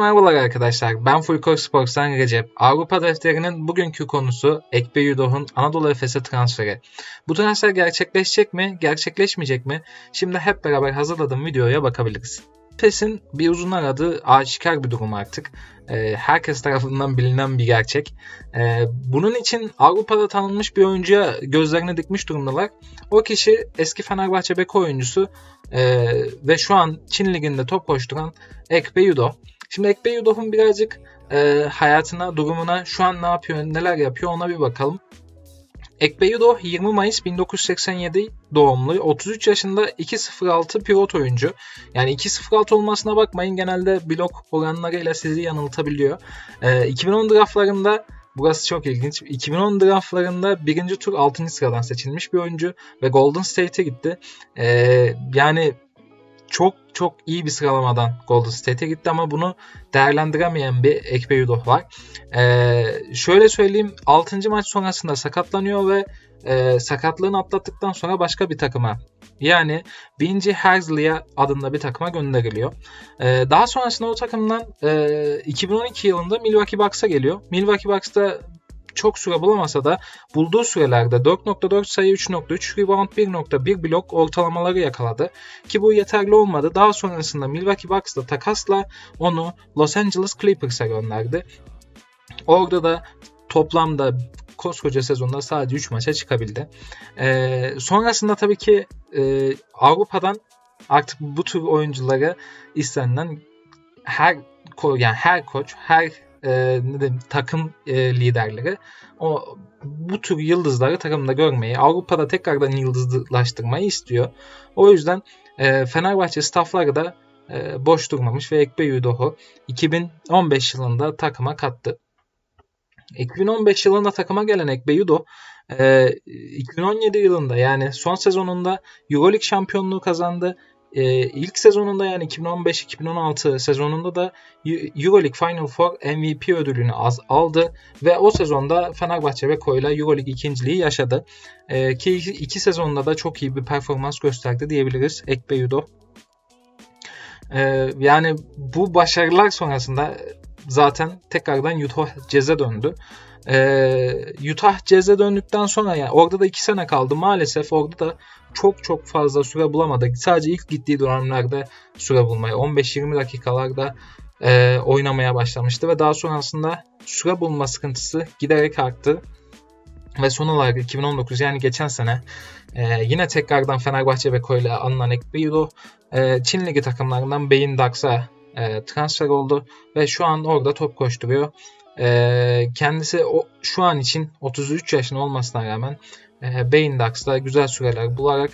Merhabalar arkadaşlar. Ben Fulkor Sports'tan Recep. Avrupa defterinin bugünkü konusu Ekbe Yudoh'un Anadolu Efes'e transferi. Bu transfer gerçekleşecek mi, gerçekleşmeyecek mi? Şimdi hep beraber hazırladığım videoya bakabiliriz. Efes'in bir uzun aradığı aşikar bir durum artık. Ee, herkes tarafından bilinen bir gerçek. Ee, bunun için Avrupa'da tanınmış bir oyuncuya gözlerini dikmiş durumdalar. O kişi eski Fenerbahçe beko oyuncusu e, ve şu an Çin Ligi'nde top koşturan Ekbe Yudo. Şimdi Ekbe Yudoh'un birazcık e, hayatına, durumuna, şu an ne yapıyor, neler yapıyor ona bir bakalım. Ekbe Yudo 20 Mayıs 1987 doğumlu, 33 yaşında 2.06 pivot oyuncu. Yani 2.06 olmasına bakmayın genelde blok oranlarıyla sizi yanıltabiliyor. E, 2010 draftlarında Burası çok ilginç. 2010 draftlarında birinci tur 6. sıradan seçilmiş bir oyuncu ve Golden State'e gitti. Ee, yani çok çok iyi bir sıralamadan Golden State'e gitti ama bunu değerlendiremeyen bir Ekpe Yudoh var. Ee, şöyle söyleyeyim 6. maç sonrasında sakatlanıyor ve e, sakatlığını atlattıktan sonra başka bir takıma yani Binci Herzliya adında bir takıma gönderiliyor. Ee, daha sonrasında o takımdan e, 2012 yılında Milwaukee Bucks'a geliyor. Milwaukee Bucks'ta çok süre bulamasa da bulduğu sürelerde 4.4 sayı 3.3 rebound 1.1 blok ortalamaları yakaladı. Ki bu yeterli olmadı. Daha sonrasında Milwaukee Bucks'la takasla onu Los Angeles Clippers'a gönderdi. Orada da toplamda koskoca sezonda sadece 3 maça çıkabildi. Ee, sonrasında tabii ki e, Avrupa'dan artık bu tür oyuncuları istenilen her yani her koç, her e, ne diyeyim, takım e, liderleri o bu tür yıldızları takımda görmeyi, Avrupa'da tekrardan yıldızlaştırmayı istiyor. O yüzden e, Fenerbahçe staffları da e, boş durmamış ve Ekbe Yudoh'u 2015 yılında takıma kattı. 2015 yılında takıma gelen Ekbe Yudo e, 2017 yılında yani son sezonunda Euroleague şampiyonluğu kazandı e, ilk sezonunda yani 2015-2016 sezonunda da Euroleague Final Four MVP ödülünü az aldı ve o sezonda Fenerbahçe ve Koyla Euroleague ikinciliği yaşadı. E, ki iki, sezonda da çok iyi bir performans gösterdi diyebiliriz Ekbe Yudo. E, yani bu başarılar sonrasında zaten tekrardan Utah Jazz'e döndü. Ee, Utah Jazz'e döndükten sonra yani orada da 2 sene kaldı. Maalesef orada da çok çok fazla süre bulamadı. Sadece ilk gittiği dönemlerde süre bulmaya 15-20 dakikalarda e, oynamaya başlamıştı ve daha sonrasında süre bulma sıkıntısı giderek arttı. Ve son olarak 2019 yani geçen sene e, yine tekrardan Fenerbahçe Beko ile alınan Ekbeido e, Çin Ligi takımlarından Beyin Dax'a e, transfer oldu ve şu an orada top koşturuyor. E, kendisi o, şu an için 33 yaşında olmasına rağmen e, Beyin Ducks'ta güzel süreler bularak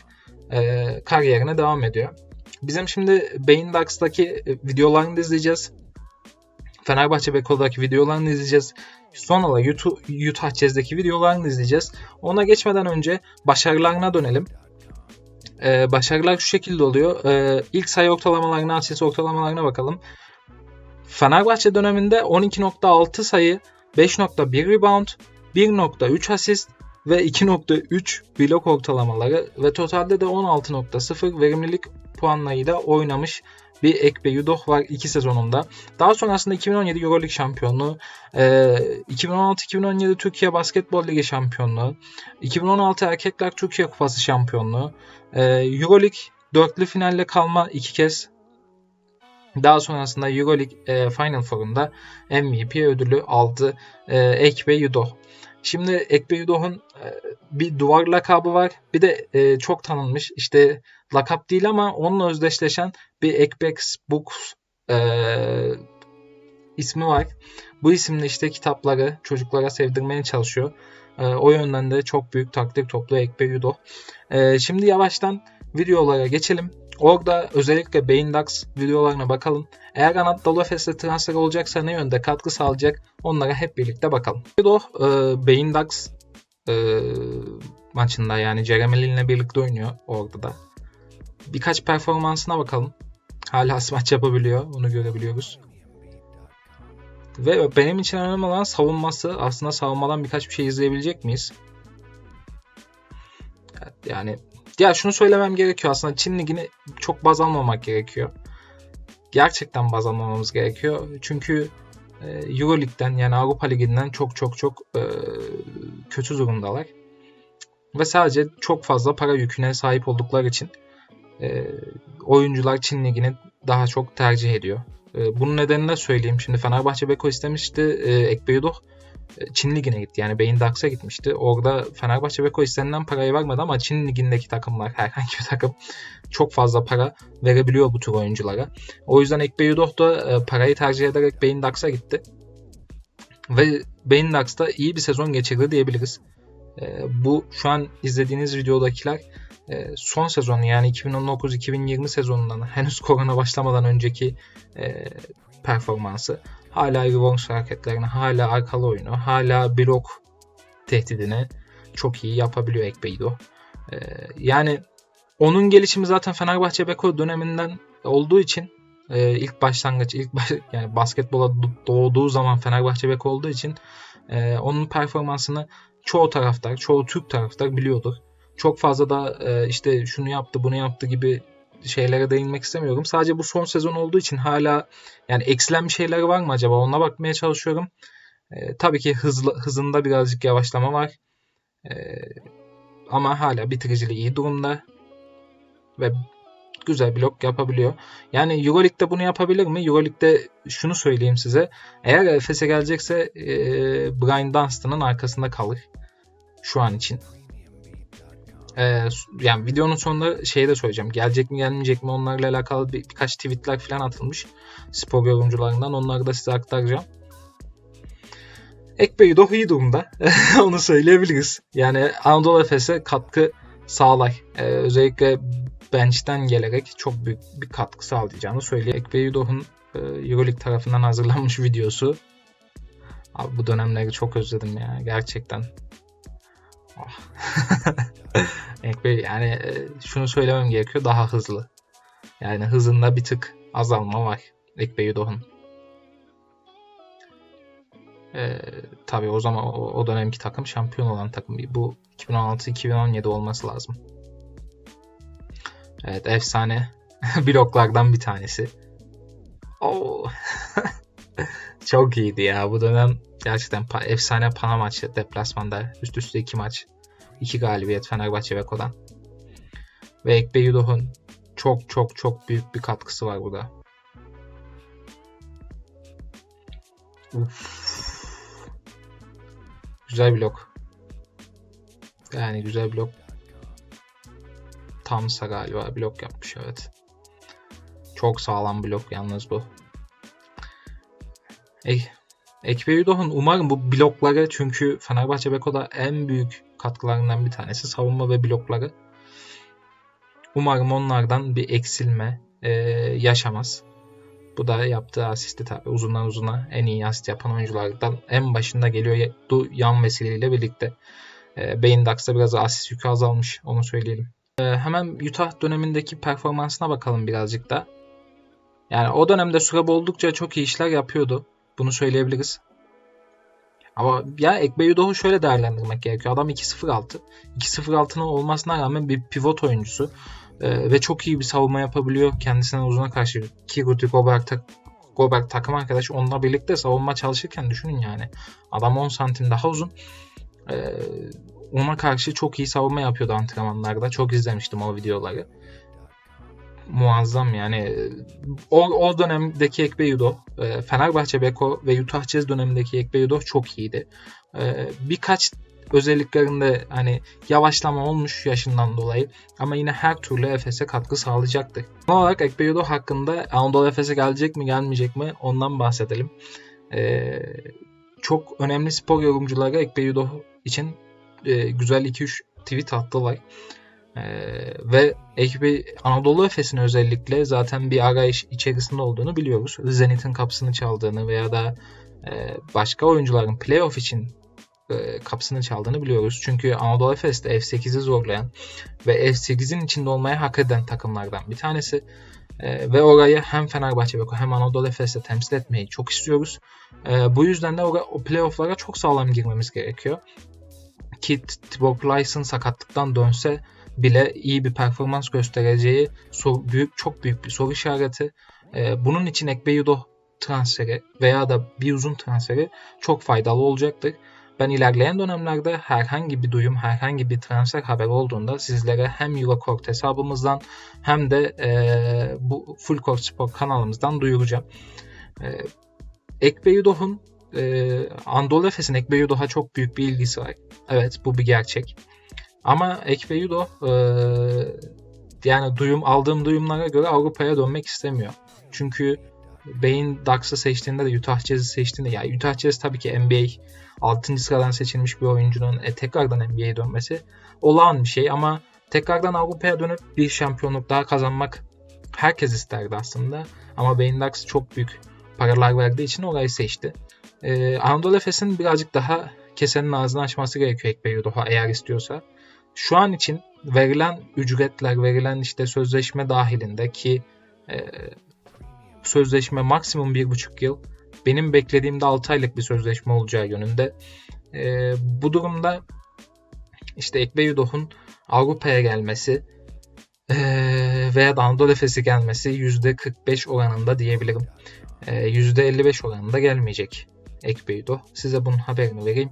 e, kariyerine devam ediyor. Bizim şimdi Beyin Ducks'taki e, videolarını izleyeceğiz. Fenerbahçe Beko'daki videolarını izleyeceğiz. Son olarak YouTube, Utah Jazz'deki videolarını izleyeceğiz. Ona geçmeden önce başarılarına dönelim. Ee, başarılar şu şekilde oluyor. Ee, ilk sayı ortalamalarına, asist ortalamalarına bakalım. Fenerbahçe döneminde 12.6 sayı, 5.1 rebound, 1.3 asist ve 2.3 blok ortalamaları ve totalde de 16.0 verimlilik puanlarıyla oynamış bir Ekbe Yudoh var 2 sezonunda. Daha sonrasında 2017 Euroleague şampiyonluğu, 2016-2017 Türkiye Basketbol Ligi şampiyonluğu, 2016 Erkekler Türkiye Kupası şampiyonluğu, Euroleague dörtlü finalle kalma iki kez daha sonrasında Euroleague e, Final Four'unda MVP ödülü aldı e, Ekbe Yudoh. Şimdi Ekbe Yudoh'un e, bir duvar lakabı var. Bir de e, çok tanınmış işte lakap değil ama onunla özdeşleşen bir Ekbex Books e, ismi var. Bu isimle işte kitapları çocuklara sevdirmeye çalışıyor. O yönden de çok büyük takdir topluyor Ekbe Yudoh. E, şimdi yavaştan videolara geçelim. Orada özellikle Beyin Dax videolarına bakalım. Eğer Anadolu Efes'e transfer olacaksa ne yönde katkı sağlayacak onlara hep birlikte bakalım. O e, Beyin Dax e, maçında yani Jeremy Lin'le birlikte oynuyor orada da. Birkaç performansına bakalım. Hala smaç yapabiliyor. Onu görebiliyoruz. Ve benim için önemli olan savunması. Aslında savunmadan birkaç bir şey izleyebilecek miyiz? Yani ya şunu söylemem gerekiyor aslında Çin ligini çok baz almamak gerekiyor. gerçekten baz almamamız gerekiyor. Çünkü e, Euroleague'den yani Avrupa Ligi'nden çok çok çok e, kötü durumdalar. Ve sadece çok fazla para yüküne sahip oldukları için e, oyuncular Çin Ligi'ni daha çok tercih ediyor. E, bunun nedenini de söyleyeyim. Şimdi Fenerbahçe Beko istemişti. E, Ekbeyudoh e, Çin Ligi'ne gitti. Yani Beyin Dax'a gitmişti. Orada Fenerbahçe Beko istenilen parayı vermedi ama Çin Ligi'ndeki takımlar herhangi bir takım çok fazla para verebiliyor bu tür oyunculara. O yüzden Ekbeyudoh da e, parayı tercih ederek Beyin Dax'a gitti. Ve Beyin Dax'ta iyi bir sezon geçirdi diyebiliriz. E, bu şu an izlediğiniz videodakiler e, son sezonu yani 2019-2020 sezonundan henüz korona başlamadan önceki e, performansı hala reverse hareketlerini, hala arkalı oyunu, hala blok tehdidini çok iyi yapabiliyor Ekbeydo. E, yani onun gelişimi zaten Fenerbahçe Beko döneminden olduğu için e, ilk başlangıç, ilk baş, yani basketbola doğduğu zaman Fenerbahçe Beko olduğu için e, onun performansını çoğu taraftar, çoğu Türk taraftar biliyordur çok fazla da e, işte şunu yaptı bunu yaptı gibi şeylere değinmek istemiyorum. Sadece bu son sezon olduğu için hala yani eksilen bir şeyler var mı acaba ona bakmaya çalışıyorum. E, tabii ki hızlı, hızında birazcık yavaşlama var. E, ama hala bitiriciliği iyi durumda. Ve güzel blok yapabiliyor. Yani Euroleague'de bunu yapabilir mi? Euroleague'de şunu söyleyeyim size. Eğer Efes'e gelecekse e, Brian Dunstan'ın arkasında kalır. Şu an için. Ee, yani videonun sonunda şeyi de söyleyeceğim. Gelecek mi gelmeyecek mi onlarla alakalı bir, birkaç tweetler falan atılmış. Spor yorumcularından. Onları da size aktaracağım. Ekbe'yi de iyi durumda. Onu söyleyebiliriz. Yani Anadolu Efes'e katkı sağlar. Ee, özellikle bench'ten gelerek çok büyük bir katkı sağlayacağını söyleyeyim. Ekbe Yudoh'un e, Euroleague tarafından hazırlanmış videosu. Abi bu dönemleri çok özledim ya gerçekten. Oh. Ekbe yani e, şunu söylemem gerekiyor daha hızlı. Yani hızında bir tık azalma var Ekbe Yudoh'un. Ee, tabii o zaman o, o dönemki takım şampiyon olan takım. Bu 2016-2017 olması lazım. Evet efsane bloklardan bir tanesi. Oo. Çok iyiydi ya bu dönem gerçekten pa- efsane Pana maçı deplasmanda üst üste iki maç. iki galibiyet Fenerbahçe Beko'dan. Ve Ekbe Yudoh'un çok çok çok büyük bir katkısı var burada. Uf. Güzel blok. Yani güzel blok. Tamsa galiba blok yapmış evet. Çok sağlam blok yalnız bu. Ek, Ekbe Yudoh'un umarım bu blokları çünkü Fenerbahçe Beko'da en büyük katkılarından bir tanesi savunma ve blokları. Umarım onlardan bir eksilme e, yaşamaz. Bu da yaptığı asisti tabi uzundan uzuna en iyi asist yapan oyunculardan en başında geliyor yan vesileyle birlikte. E, Beyin Ducks'ta biraz asist yükü azalmış onu söyleyelim. E, hemen Utah dönemindeki performansına bakalım birazcık da. Yani o dönemde Surab oldukça çok iyi işler yapıyordu. Bunu söyleyebiliriz. Ama ya Ekbeyudoh'u şöyle değerlendirmek gerekiyor. Adam 2-0-6. 2-0-6'nın olmasına rağmen bir pivot oyuncusu. Ee, ve çok iyi bir savunma yapabiliyor kendisine uzuna karşı. Ki Rudy Gobert, tak Gobert takım arkadaş onunla birlikte savunma çalışırken düşünün yani. Adam 10 santim daha uzun. Ee, ona karşı çok iyi savunma yapıyordu antrenmanlarda. Çok izlemiştim o videoları muazzam yani. O, o dönemdeki Ekbeyudo, e, Fenerbahçe Beko ve Utah Jazz dönemindeki Ekbeyudo çok iyiydi. E, birkaç özelliklerinde hani yavaşlama olmuş yaşından dolayı ama yine her türlü Efes'e katkı sağlayacaktır. Son olarak Ekbeyudo hakkında Anadolu Efes'e gelecek mi gelmeyecek mi ondan bahsedelim. Ee, çok önemli spor yorumcuları Ekbeyudo için e, güzel 2-3 tweet attılar. Ee, ve ekibi Anadolu Efes'in özellikle zaten bir arayış içerisinde olduğunu biliyoruz. Zenit'in kapısını çaldığını veya da e, başka oyuncuların playoff için e, kapısını çaldığını biliyoruz. Çünkü Anadolu Efes'te F8'i zorlayan ve F8'in içinde olmaya hak eden takımlardan bir tanesi. E, ve orayı hem Fenerbahçe hem Anadolu Efes'te temsil etmeyi çok istiyoruz. E, bu yüzden de o, o playoff'lara çok sağlam girmemiz gerekiyor. Ki Tibor sakatlıktan dönse bile iyi bir performans göstereceği büyük çok büyük bir soru işareti. E, bunun için Ekbeyudo transferi veya da bir uzun transferi çok faydalı olacaktır. Ben ilerleyen dönemlerde herhangi bir duyum, herhangi bir transfer haberi olduğunda sizlere hem Eurocourt hesabımızdan hem de e, bu Full Court Spor kanalımızdan duyuracağım. E, Ekbeyudoh'un e, Anadolu Efes'in çok büyük bir ilgisi var. Evet bu bir gerçek. Ama Ekbeyudoh e, yani duyum aldığım duyumlara göre Avrupa'ya dönmek istemiyor. Çünkü Beyin Ducks'ı seçtiğinde de Utah Jazz'i seçtiğinde yani Utah Jazz tabii ki NBA 6. sıradan seçilmiş bir oyuncunun e, tekrardan NBA'ye dönmesi olağan bir şey ama tekrardan Avrupa'ya dönüp bir şampiyonluk daha kazanmak herkes isterdi aslında. Ama Beyin Ducks çok büyük paralar verdiği için orayı seçti. Ee, Anadolu Efes'in birazcık daha kesenin ağzını açması gerekiyor Ekbeyudoh'a eğer istiyorsa. Şu an için verilen ücretler, verilen işte sözleşme dahilinde ki e, sözleşme maksimum 1,5 yıl. Benim beklediğimde 6 aylık bir sözleşme olacağı yönünde. E, bu durumda işte Ekbeyudoh'un Avrupa'ya gelmesi e, veya da Anadolu Efes'i gelmesi %45 oranında diyebilirim. E, %55 oranında gelmeyecek Ekbeyudoh. Size bunun haberini vereyim.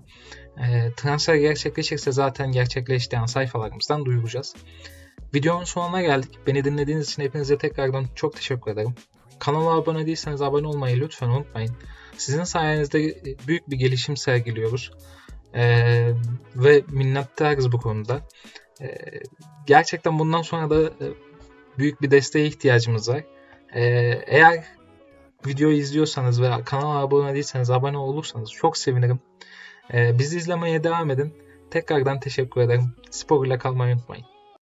E, transfer gerçekleşirse zaten gerçekleştiği sayfalarımızdan duyuracağız. Videonun sonuna geldik. Beni dinlediğiniz için hepinize tekrardan çok teşekkür ederim. Kanala abone değilseniz abone olmayı lütfen unutmayın. Sizin sayenizde büyük bir gelişim sergiliyoruz. Ee, ve minnettarız bu konuda. Ee, gerçekten bundan sonra da e, büyük bir desteğe ihtiyacımız var. Ee, eğer videoyu izliyorsanız ve kanala abone değilseniz abone olursanız çok sevinirim. Ee, bizi izlemeye devam edin. Tekrardan teşekkür ederim. Spor ile kalmayı unutmayın.